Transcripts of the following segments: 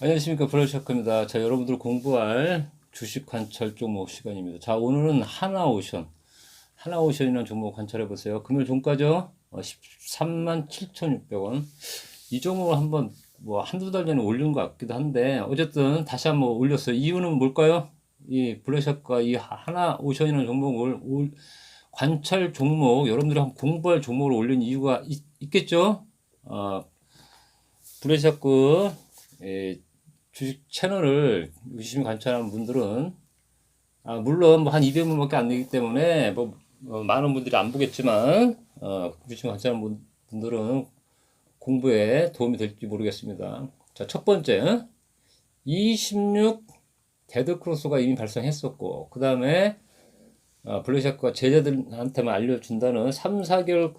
안녕하십니까 브라이샤크입니다. 자 여러분들 공부할 주식 관찰 종목 시간입니다. 자 오늘은 하나오션 하나오션이라는 종목 관찰해 보세요. 금요일 종가죠? 어, 13만 7,600원. 이 종목을 한번 뭐 한두 달 전에 올린 것 같기도 한데 어쨌든 다시 한번 올렸어요. 이유는 뭘까요? 이 블랙샷과 이 하나오션이라는 종목을 올, 관찰 종목 여러분들이 한번 공부할 종목을 올린 이유가 있, 겠죠 어, 예, 주식 채널을 유심히 관찰하는 분들은 아, 물론 뭐 한 200명밖에 안 되기 때문에 뭐 어, 많은 분들이 안 보겠지만 어, 유심히 관찰하는 분, 분들은 공부에 도움이 될지 모르겠습니다. 자, 첫 번째 26 데드 크로스가 이미 발생했었고 그 다음에 어, 블랙샤크가 제자들한테만 알려준다는 3, 4개월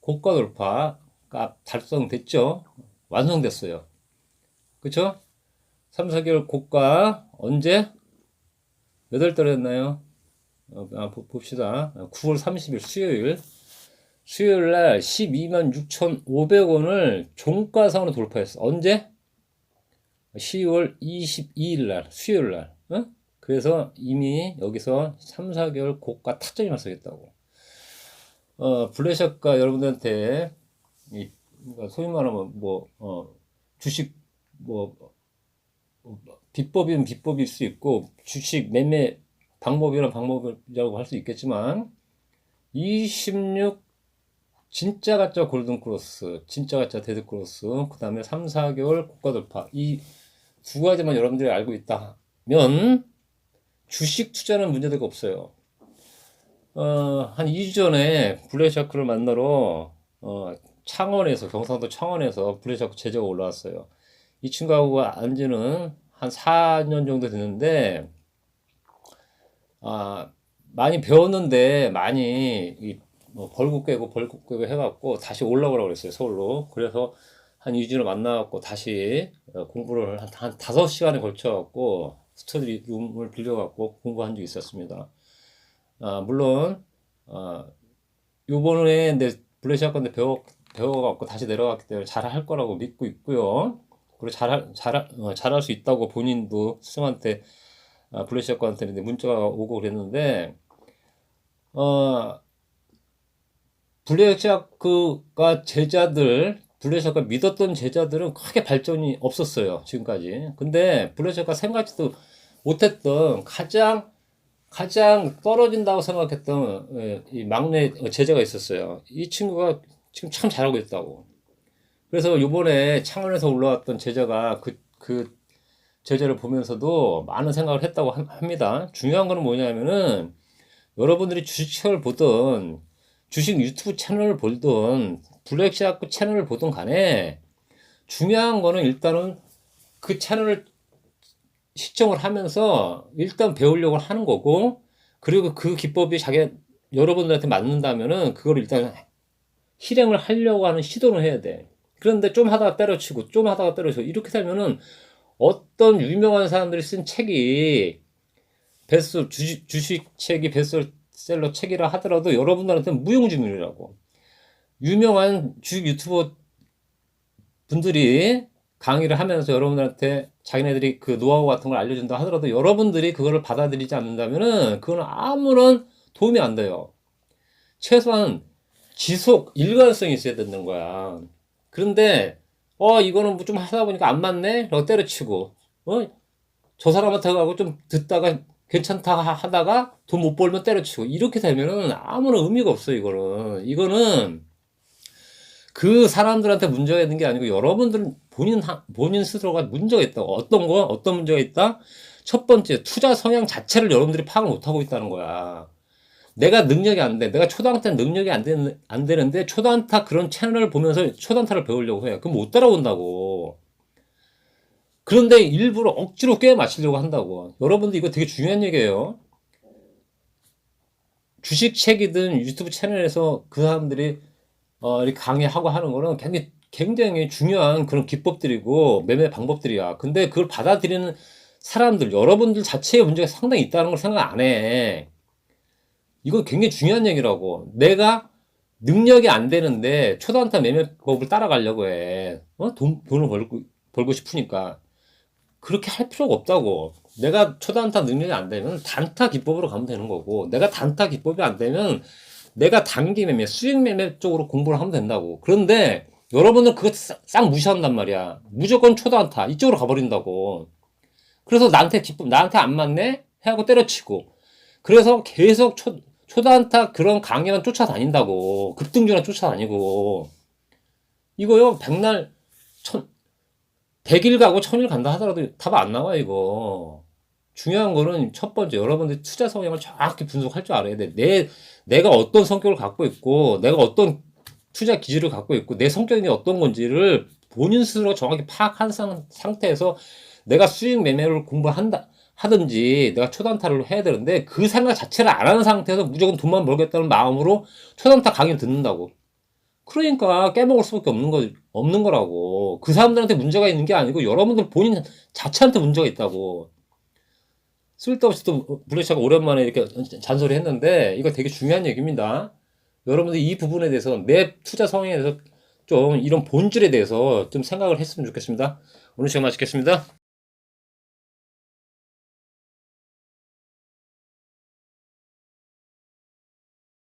고가 돌파가 달성됐죠. 완성됐어요. 그쵸? 3, 4개월 고가 언제? 몇 월 달이었나요? 어, 아, 봅시다. 9월 30일 수요일. 수요일 날 12만 6,500원을 종가상으로 돌파했어. 언제? 10월 22일 날, 수요일 날. 어? 그래서 이미 여기서 3, 4개월 고가 타점이 발생했다고. 어, 블레샷과 여러분들한테 이, 소위 말하면 뭐, 어, 주식 뭐 비법이면 비법일 수 있고 주식 매매 방법이란 방법이라고 할 수 있겠지만 26 진짜 가짜 골든 크로스, 진짜 가짜 데드 크로스, 그 다음에 3, 4개월 고가 돌파 이 두 가지만 여러분들이 알고 있다면 주식 투자는 문제가 없어요. 어, 한 2주 전에 블레샤크를 만나러 어, 창원에서 경상도 창원에서 블레샤크 제재가 올라왔어요. 이 친구하고 안 지는 한 4년 정도 됐는데, 아, 많이 배웠는데, 많이, 이, 뭐 벌국 깨고 벌국 깨고 해갖고 다시 올라오라고 그랬어요, 서울로. 그래서 한 2주를 만나갖고 다시 어, 공부를 한, 한 5시간에 걸쳐갖고 스터디 룸을 빌려갖고 공부한 적이 있었습니다. 아, 물론, 아, 요번에 내 블레시아 건데 배워, 배워갖고 다시 내려갔기 때문에 잘 할 거라고 믿고 있고요. 그리고 잘, 잘, 어, 잘할 수 있다고 본인도 스승한테, 아, 블레시아 거한테 문자가 오고 그랬는데, 어, 블레시아크가 제자들, 블레시아가 믿었던 제자들은 크게 발전이 없었어요, 지금까지. 근데 블레시아가 생각지도 못했던 가장, 가장 떨어진다고 생각했던 예, 이 막내 제자가 있었어요. 이 친구가 지금 참 잘하고 있다고. 그래서 요번에 창원에서 올라왔던 제자가 그, 그 제자를 보면서도 많은 생각을 했다고 합니다. 중요한 거는 뭐냐면은 여러분들이 주식책을 보던 주식 유튜브 채널을 보던 블랙샤크 채널을 보던 간에 중요한 거는 일단은 그 채널을 시청을 하면서 일단 배우려고 하는 거고 그리고 그 기법이 자기 여러분들한테 맞는다면은 그걸 일단 실행을 하려고 하는 시도를 해야 돼. 그런데 좀 하다가 때려치고 좀 하다가 때려치고 이렇게 되면은 어떤 유명한 사람들이 쓴 책이 베스트 주식, 주식 책이 베스트셀러 책이라 하더라도 여러분들한테는 무용지물이라고 유명한 주식 유튜버 분들이 강의를 하면서 여러분들한테 자기네들이 그 노하우 같은 걸 알려준다 하더라도 여러분들이 그거를 받아들이지 않는다면은 그거는 아무런 도움이 안 돼요. 최소한 지속 일관성이 있어야 되는 거야. 그런데 어 이거는 뭐좀 하다 보니까 안 맞네. 라고 때려치고 어 저 사람한테 가고 좀 듣다가 괜찮다 하다가 돈 못 벌면 때려치고 이렇게 되면은 아무런 의미가 없어 이거는. 이거는 그 사람들한테 문제가 있는 게 아니고 여러분들은 본인 본인 스스로가 문제가 있다고 어떤 거 어떤 문제가 있다? 첫 번째 투자 성향 자체를 여러분들이 파악을 못 하고 있다는 거야 내가 능력이 안 돼. 내가 때 능력이 안, 되, 안 되는데 초단타 그런 채널을 보면서 초단타를 배우려고 해. 그럼 못 따라온다고. 그런데 일부러 억지로 꿰 맞추려고 한다고. 여러분들 이거 되게 중요한 얘기예요. 주식 책이든 유튜브 채널에서 그 사람들이 어, 강의하고 하는 거는 굉장히, 굉장히 중요한 그런 기법들이고 매매 방법들이야. 근데 그걸 받아들이는 사람들, 여러분들 자체의 문제가 상당히 있다는 걸 생각 안 해. 이거 굉장히 중요한 얘기라고. 내가 능력이 안 되는데 초단타 매매법을 따라가려고 해. 어? 돈, 돈을 벌고, 벌고 싶으니까. 그렇게 할 필요가 없다고. 내가 초단타 능력이 안 되면 단타 기법으로 가면 되는 거고, 내가 단타 기법이 안 되면 내가 단기 매매, 수익 매매 쪽으로 공부를 하면 된다고. 그런데 여러분은 그거 싹, 싹 무시한단 말이야. 무조건 초단타 이쪽으로 가버린다고. 그래서 나한테 기법, 나한테 안 맞네? 해하고 때려치고. 그래서 계속 초, 초단타 그런 강의만 쫓아다닌다고. 급등주나 쫓아다니고. 이거요, 백날, 천, 100일 가고 1000일 간다 하더라도 답 안 나와, 이거. 중요한 거는 첫 번째, 여러분들 투자 성향을 정확히 분석할 줄 알아야 돼. 내, 내가 어떤 성격을 갖고 있고, 내가 어떤 투자 기질을 갖고 있고, 내 성격이 어떤 건지를 본인 스스로 정확히 파악한 상, 상태에서 내가 수익 매매를 공부한다, 하든지 내가 초단타를 해야 되는데 그 생각 자체를 안 하는 상태에서 무조건 돈만 벌겠다는 마음으로 초단타 강의 듣는다고. 그러니까 깨먹을 수밖에 없는 거, 없는 거라고. 그 사람들한테 문제가 있는 게 아니고 여러분들 본인 자체한테 문제가 있다고. 쓸데없이 또 블레샤가 오랜만에 이렇게 잔소리 했는데 이거 되게 중요한 얘기입니다. 여러분들 이 부분에 대해서 내 투자 성향에 대해서 좀 이런 본질에 대해서 좀 생각을 했으면 좋겠습니다. 오늘 시간 마치겠습니다.